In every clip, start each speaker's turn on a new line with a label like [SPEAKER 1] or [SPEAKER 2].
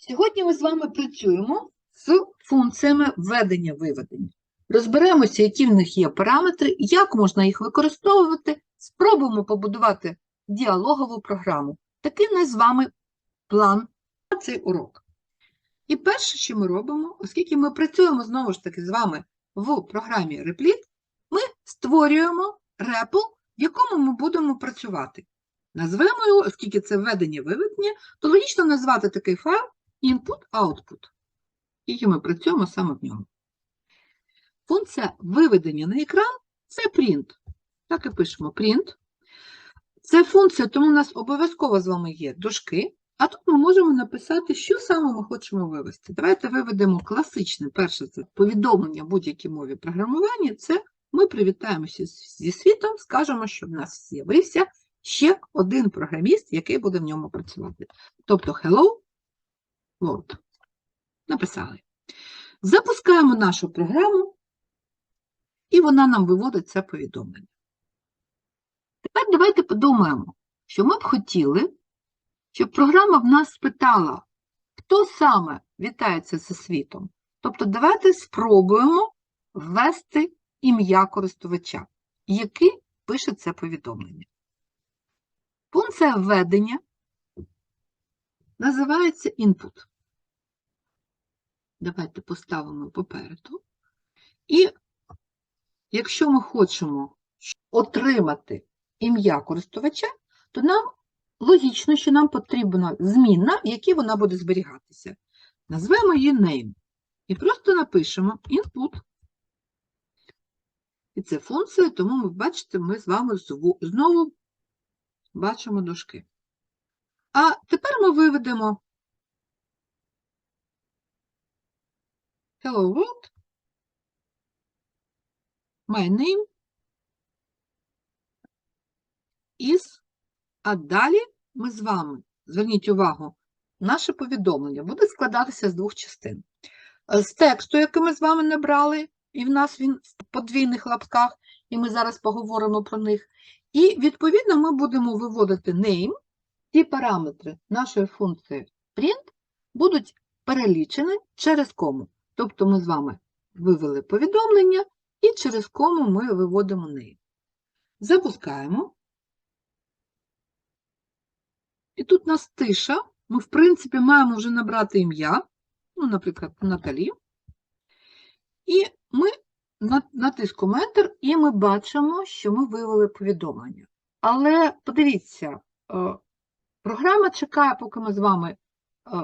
[SPEAKER 1] Сьогодні ми з вами працюємо з функціями введення-виведення. Розберемося, які в них є параметри, як можна їх використовувати, спробуємо побудувати діалогову програму. Такий нас з вами план на цей урок. І перше, що ми робимо, оскільки ми працюємо знову ж таки з вами в програмі Replit, ми створюємо репл, в якому ми будемо працювати. Назвемо його, оскільки це введення-виведення, то логічно назвати такий файл input-output, і ми працюємо саме в ньому. Функція виведення на екран це print. Так і пишемо print. Це функція, тому у нас обов'язково з вами є дужки, а тут ми можемо написати, що саме ми хочемо вивести. Давайте виведемо класичне перше це повідомлення в будь-якій мові програмування. Це ми привітаємося зі світом, скажемо, що в нас з'явився ще один програміст, який буде в ньому працювати. Тобто hello world. Написали. Запускаємо нашу програму, і вона нам виводить це повідомлення. Тепер давайте подумаємо, що ми б хотіли, щоб програма в нас спитала, хто саме вітається зі світом. Тобто, давайте спробуємо ввести ім'я користувача, який пише це повідомлення. Функція введення називається input. Давайте поставимо попереду. І якщо ми хочемо отримати ім'я користувача, то нам логічно, що нам потрібна змінна, в якій вона буде зберігатися. Назвемо її name. І просто напишемо input. І це функція, тому ми бачите, ми з вами знову бачимо дужки. А тепер ми виведемо Hello world. My name is. А далі ми з вами, зверніть увагу, наше повідомлення буде складатися з двох частин. Е, З тексту, який ми з вами набрали, і в нас він в подвійних лапках, і ми зараз поговоримо про них. І, відповідно, ми будемо виводити name, ті параметри нашої функції print будуть перелічені через кому. Тобто ми з вами вивели повідомлення, і через кому ми виводимо name. Запускаємо. І тут у нас тиша. Ми, в принципі, маємо вже набрати ім'я, ну, наприклад, Наталі. І ми на- натискаємо Enter, і ми бачимо, що ми вивели повідомлення. Але подивіться, е, програма чекає, поки ми з вами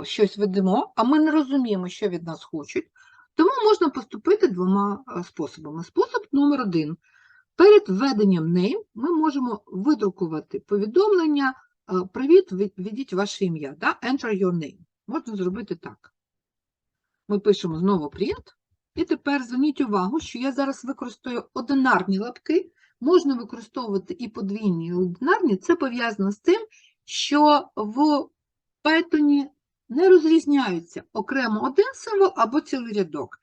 [SPEAKER 1] е, щось ведемо, а ми не розуміємо, що від нас хочуть. Тому можна поступити двома е, способами. Спосіб номер один. Перед введенням name ми можемо видрукувати повідомлення е, «Привіт, введ- введіть ваше ім'я». Да? Enter your name. Можна зробити так. Ми пишемо знову print. І тепер зверніть увагу, що я зараз використовую одинарні лапки. Можна використовувати і подвійні, і одинарні. Це пов'язано з тим, що в Python не розрізняються окремо один символ або цілий рядок.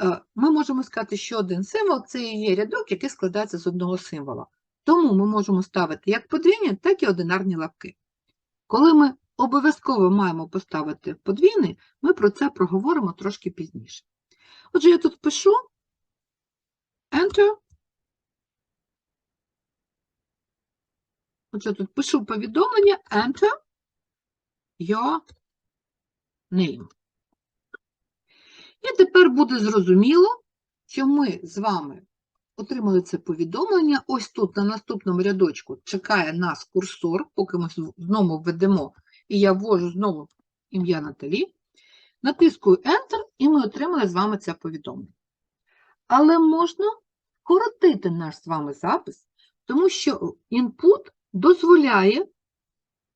[SPEAKER 1] Е, Ми можемо сказати, що один символ це і є рядок, який складається з одного символа. Тому ми можемо ставити як подвійні, так і одинарні лапки. Коли ми обов'язково маємо поставити подвійний, ми про це проговоримо трошки пізніше. Отже, я тут пишу Enter. Отже, тут пишу повідомлення Enter your name. І тепер буде зрозуміло, що ми з вами отримали це повідомлення. Ось тут на наступному рядочку чекає нас курсор, поки ми знову введемо, і я ввожу знову ім'я Наталі. Натискую Enter, і ми отримали з вами це повідомлення. Але можна коротити наш з вами запис, тому що input дозволяє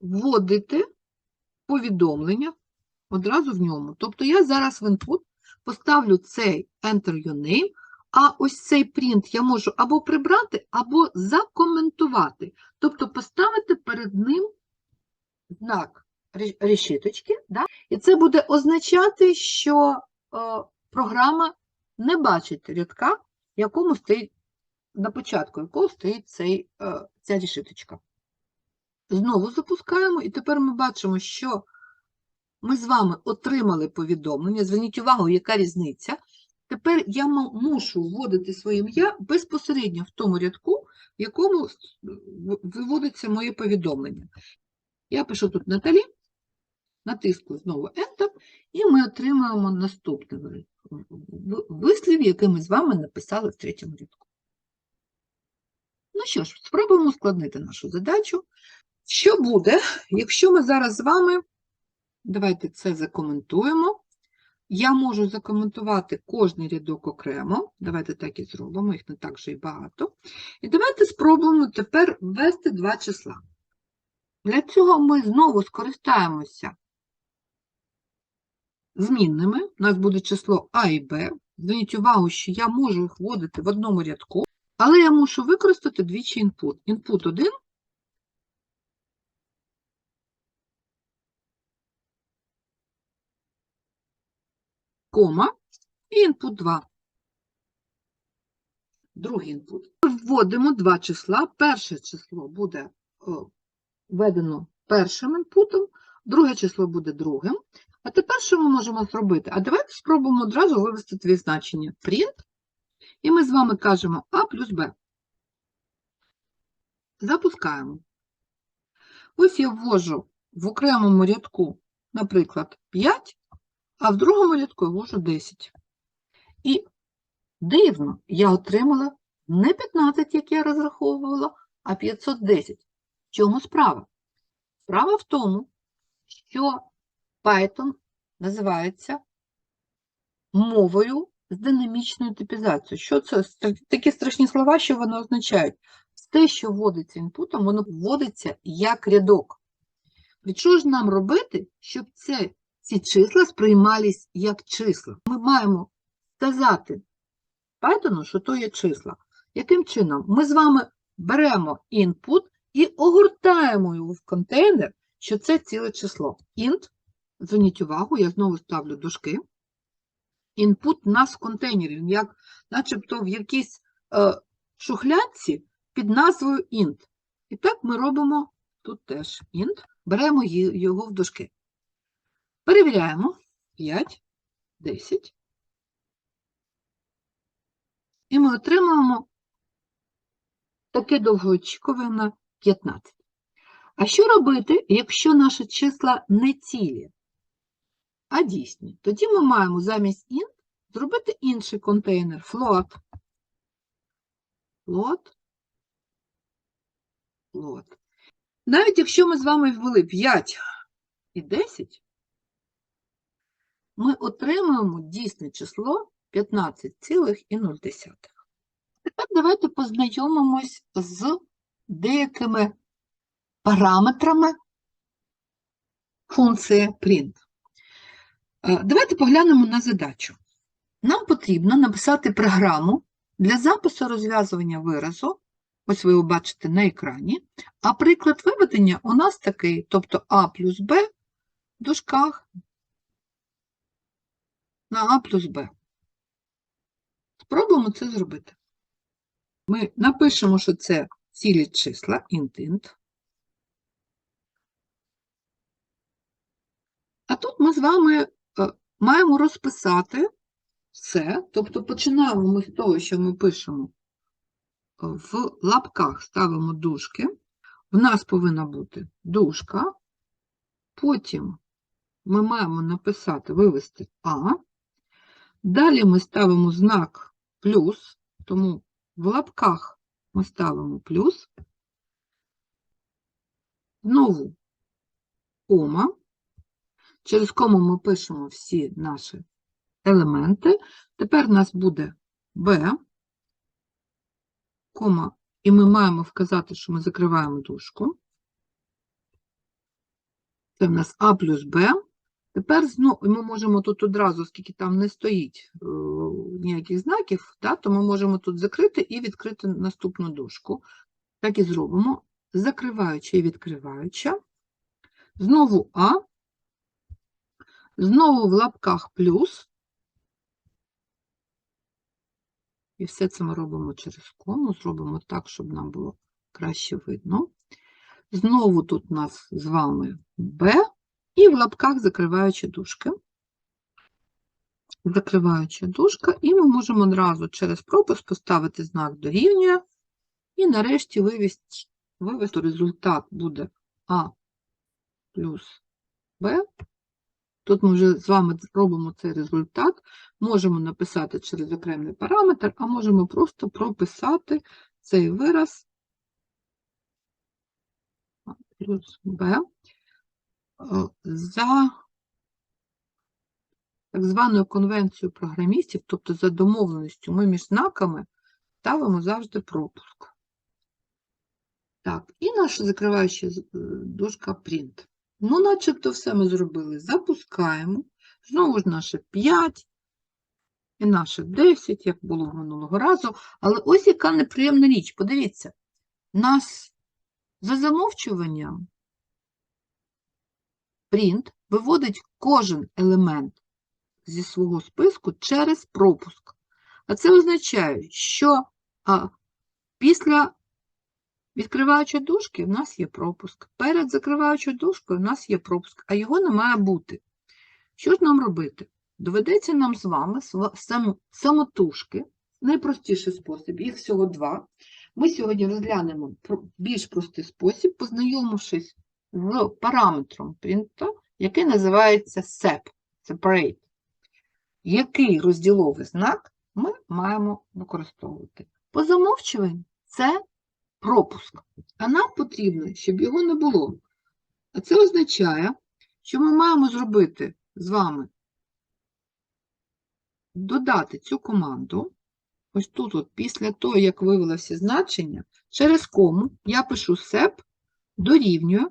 [SPEAKER 1] вводити повідомлення одразу в ньому. Тобто я зараз в input поставлю цей Enter Your Name, а ось цей print я можу або прибрати, або закоментувати. Тобто поставити перед ним знак решіточки, да? і це буде означати, що е, програма не бачить рядка, якому стоїть, на початку якого стоїть цей, е, ця решіточка. Знову запускаємо, і тепер ми бачимо, що ми з вами отримали повідомлення. Зверніть увагу, яка різниця. Тепер я мушу вводити своє ім'я безпосередньо в тому рядку, в якому виводиться моє повідомлення. Я пишу тут Наталі, натискую знову Enter, і ми отримаємо наступний вислів, який ми з вами написали в третьому рядку. Ну що ж, спробуємо ускладнити нашу задачу. Що буде, якщо ми зараз з вами, давайте це закоментуємо. Я можу закоментувати кожний рядок окремо. Давайте так і зробимо, їх не так вже і багато. І давайте спробуємо тепер ввести два числа. Для цього ми знову скористаємося змінними. У нас буде число А і Б. Зверніть увагу, що я можу їх вводити в одному рядку, але я мушу використати двічі інпут. Інпут 1 кома і інпут 2. Другий інпут. Вводимо два числа. Перше число буде введено першим інпутом, друге число буде другим. А тепер що ми можемо зробити? А давайте спробуємо одразу вивести дві значення. Print, і ми з вами кажемо А плюс Б. Запускаємо. Ось я ввожу в окремому рядку, наприклад, 5, а в другому рядку я ввожу 10. І дивно, я отримала не 15, як я розраховувала, а 510. В чому справа? Справа в тому, що Python називається мовою з динамічною типізацією. Що це? Такі страшні слова, що вони означають? Те, що вводиться інпутом, воно вводиться як рядок. Від що ж нам робити, щоб це, ці числа сприймались як числа? Ми маємо сказати Python, що то є числа. Яким чином? Ми з вами беремо input і огортаємо його в контейнер, що це ціле число. int, зверніть увагу, я знову ставлю дужки. Input у нас в контейнері, як начебто в якійсь е, шухлядці під назвою int. І так ми робимо тут теж int, беремо його в дужки. Перевіряємо 5, 10. І ми отримаємо таке довгоочікуване 15. А що робити, якщо наші числа не цілі, а дійсні? Тоді ми маємо замість int зробити інший контейнер float. Float. Float. Навіть якщо ми з вами ввели 5 і 10, ми отримуємо дійсне число 15,0. Тепер давайте познайомимось з деякими параметрами функції print. Е, Давайте поглянемо на задачу. Нам потрібно написати програму для запису розв'язування виразу. Ось ви його бачите на екрані. А приклад виведення у нас такий, тобто А плюс Б в дужках на А плюс Б. Спробуємо це зробити. Ми напишемо, що це цілі числа, int-int. А тут ми з вами маємо розписати все. Тобто починаємо ми з того, що ми пишемо е, в лапках, ставимо дужки. В нас повинна бути дужка. Потім ми маємо написати, вивести А. Далі ми ставимо знак плюс, тому в лапках ми ставимо плюс. Знову кома. Через кому ми пишемо всі наші елементи. Тепер у нас буде B, кома, і ми маємо вказати, що ми закриваємо дужку. Це в нас А плюс Б. Тепер знову ми можемо тут одразу, оскільки там не стоїть е, ніяких знаків, да, то ми можемо тут закрити і відкрити наступну дужку. Так і зробимо. Закриваюча і відкриваюча. Знову А. Знову в лапках плюс. І все це ми робимо через кому, зробимо так, щоб нам було краще видно. Знову тут у нас з вами Б, І в лапках закриваючи дужки. Закриваючи дужка, і ми можемо одразу через пропуск поставити знак дорівнює, і нарешті вивести, вивести результат буде А плюс Б. Тут ми вже з вами робимо цей результат, можемо написати через окремий параметр, а можемо просто прописати цей вираз плюс Б е, за так званою конвенцією програмістів, тобто за домовленістю, ми між знаками ставимо завжди пропуск. Так, і наша закриваюча е, дужка print. Ну, начебто все ми зробили. Запускаємо. Знову ж наше 5 і наше 10, як було минулого разу. Але ось яка неприємна річ. Подивіться, нас за замовчуванням print виводить кожен елемент зі свого списку через пропуск. А це означає, що після відкриваючої дужки в нас є пропуск. Перед закриваючою дужкою в нас є пропуск, а його не має бути. Що ж нам робити? Доведеться нам з вами самотужки, найпростіший спосіб, їх всього два. Ми сьогодні розглянемо більш простий спосіб, познайомившись з параметром принта, який називається SEP, separate. Який розділовий знак ми маємо використовувати? По замовчуванню це пропуск. А нам потрібно, щоб його не було. А це означає, що ми маємо зробити з вами додати цю команду. Ось тут, от, після того, як вивела всі значення, через кому я пишу SEP, дорівнює.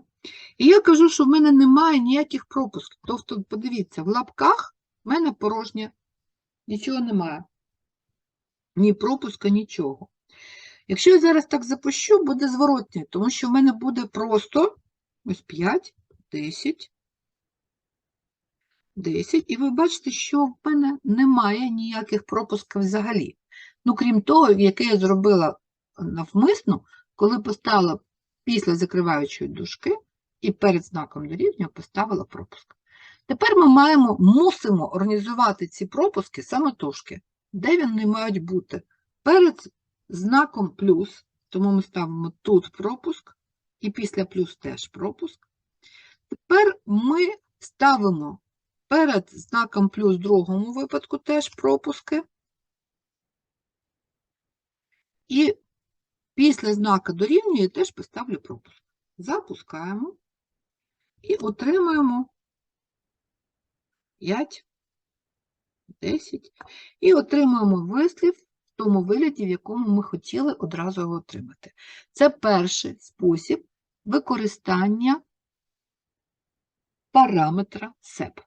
[SPEAKER 1] І я кажу, що в мене немає ніяких пропусків. Тобто, подивіться, в лапках в мене порожнє, нічого немає. Ні пропуска, нічого. Якщо я зараз так запущу, буде зворотнє, тому що в мене буде просто ось 5, 10, 10, і ви бачите, що в мене немає ніяких пропусків взагалі. Ну, крім того, яке я зробила навмисно, коли поставила після закриваючої дужки і перед знаком дорівнює поставила пропуск. Тепер ми маємо, мусимо організувати ці пропуски самотужки. Де вони мають бути? Перед знаком плюс, тому ми ставимо тут пропуск, і після плюс теж пропуск. Тепер ми ставимо перед знаком плюс в другому випадку теж пропуски. І після знака дорівнює теж поставлю пропуск. Запускаємо і отримаємо 5, 10. І отримуємо вислів тому вигляді, в якому ми хотіли одразу його отримати. Це перший спосіб використання параметра SEP.